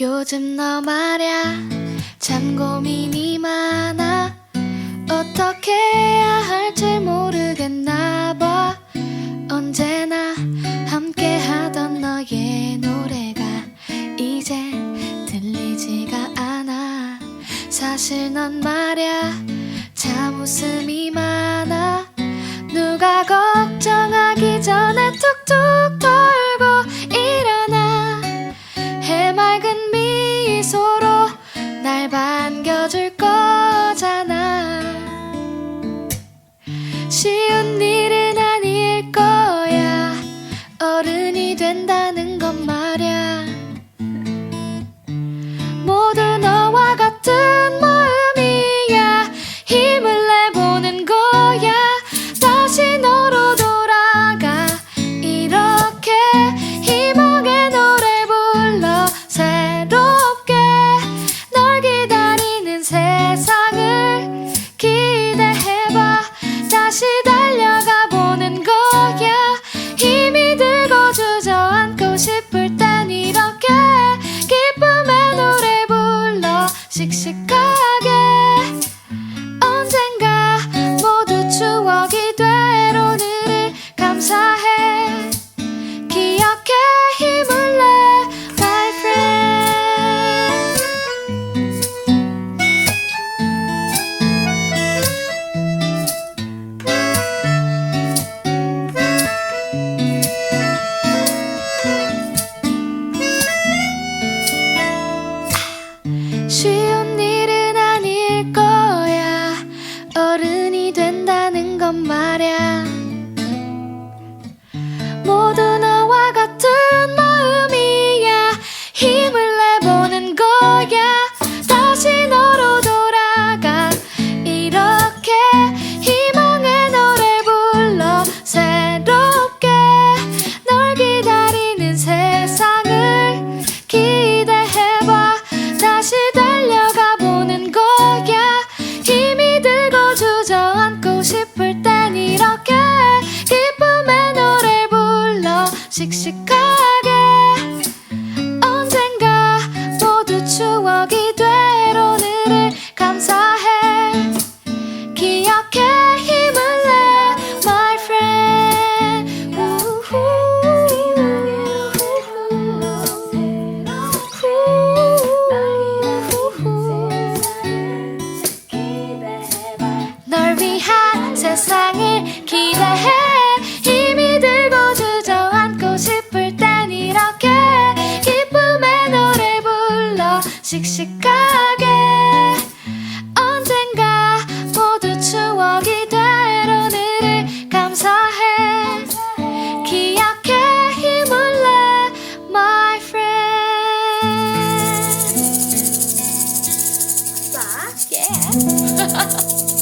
요즘 너 말야 참 고민이 많아. 어떻게 해야 할지 모르겠나 봐. 언제나 함께 하던 너의 노래가 이제 들리지가 않아. 사실 넌 말야 참 웃음이 많아. 쉬운 일은 아닐 거야. 어른이 된다는 건 말야. 씩씩하게 언젠가 모두 추억이 될 오늘을 감사해. 기억해 힘을 내 my friend. 우후, 널 위한 세상을 기대해. Yeah.